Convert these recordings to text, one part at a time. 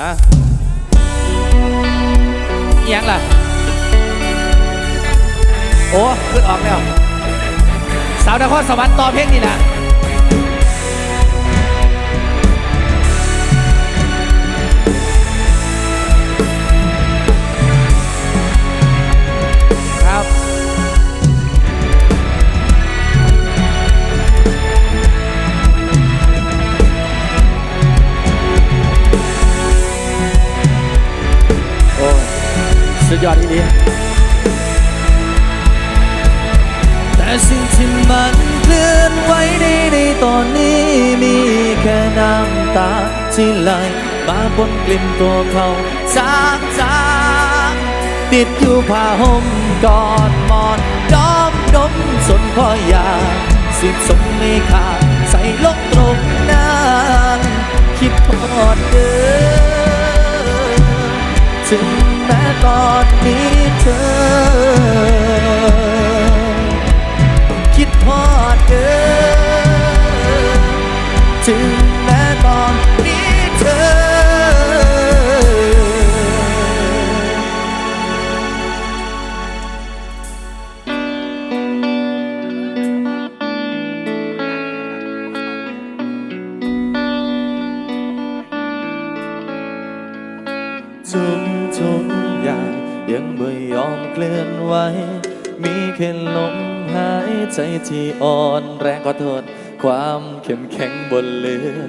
ฮะยังล่ะ โอ้ขึ้นออกแล้ว สาวนครสวรรค์ต่อเพลงนี่นะ แต่สิ่งที่มันเคลื่อนไหวในในตอนนี้มีแค่น้ำตาที่ไหลมาบนกลิ่นตัวเขาจางจางติดอยู่ผ้าห่มกอดหมอนดอมดมสนพอยาสิ้นสมในขาดใส่ลงตรงนั้นคิดพอดเดิ ยังไม่ยอมเคลื่อนไหวมีแค่ลมหายใจที่อ่อนแรงขอโทษความเข้มแข็งบนเรือ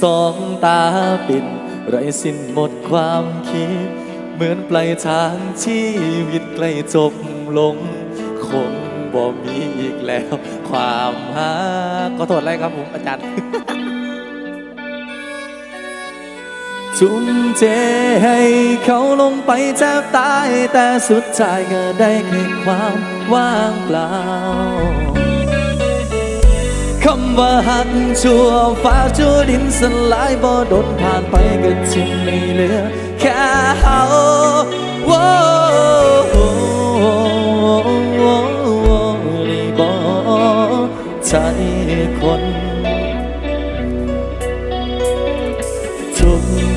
สองตาปิดไรสิ้นหมดความคิด เหมือนปลายทางชีวิตใกล้จบลง คงบ่มีอีกแล้ว ความหาขอโทษอะไรครับผมอาจารย์ ทุ่มเทให้เขาลงไปแทบตายแต่สุดท้ายก็ได้แค่ความว่างเปล่าคำว่าหักชั่วฟ้าชั่วดินสลายบ่โดนผ่านไปก็ทิ้งไม่เหลือแค่เขา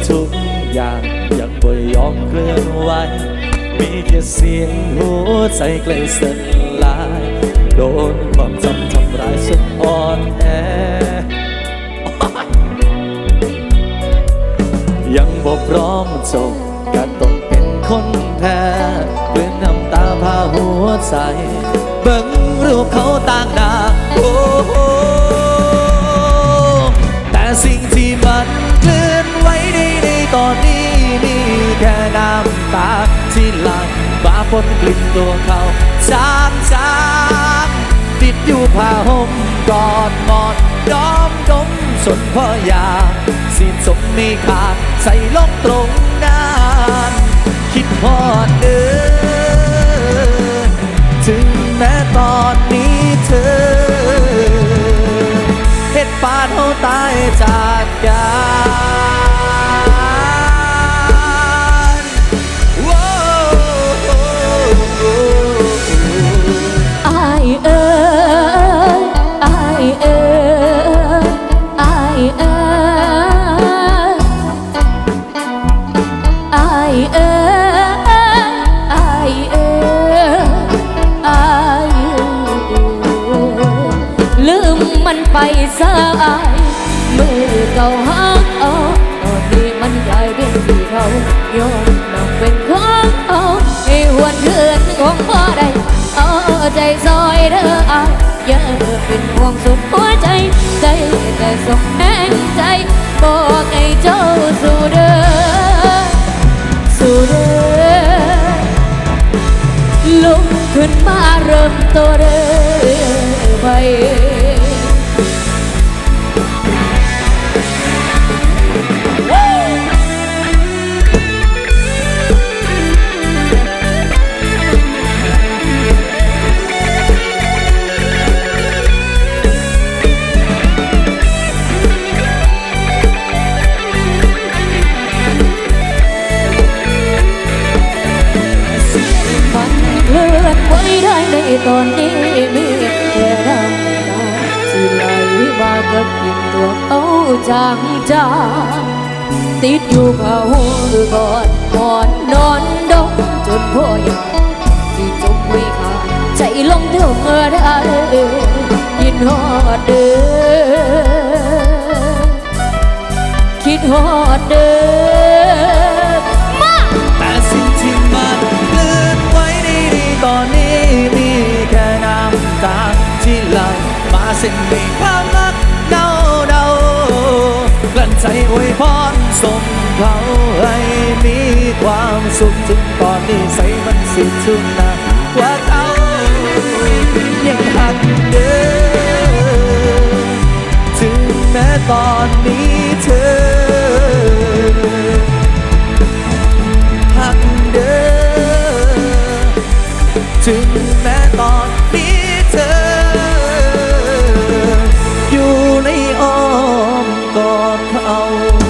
ทุกอย่างยังบ่ยอมเคลื่อนไหวมีแค่เสียงหัวใจใกล้สลาย โดนความจำทำร้ายสุดอ่อนแอ ยังบ่พร้อมจบก็ต้องเป็นคนแพ้เพื่อนน้ำตาพาหัวใจ เบิ่งรูปเขาต่างหน้าโอ้ ตาที่หลมาปนกลิ่นตัวเขาจางจางติดอยู่ผ้าห่มกอดหมอนดอมดมสนพ่อยาสิ้นสมมีขาดใส่ลงตรงนั้นคิดพอดเดินถึงแม้ตอนนี้เธอเฮ็ดปานเฮาตายจากกัน ไปซะอายมือเก่าหักเอาตอนนี้มันกลายเป็นที่เขาโยนน้องเป็นของเอาให้หวนคืนของพ่อได้เอาใจซอยเด้ออายอย่าเป็นห่วงสุดหัวใจใจแต่ส่งแห่งใจบอกให้เจ้าสู่เด้อสู่เด้อลุกขึ้นมาเริ่มตัวเด้อไป ตอนนี้มีแค่น้ำตาที่ไหลมากับกลิ่นตัวเขาจางจางติดอยู่เผาก่อนก่อนนอนดงจนพ่อยากที่จมไว้ขาดใจลงเท่าเมื่อได้ยินฮอดเด้อคิดฮอดเด้อ สิ้นในความรักเดาเดากลั้นใจอวยพรส่งเขาให้มีความสุขถึงตอนนี้ใส่มันสุดทุนนะว่าเขายังหักเดิมถึงแม้ตอนนี้เธอหักเดิมถึง อ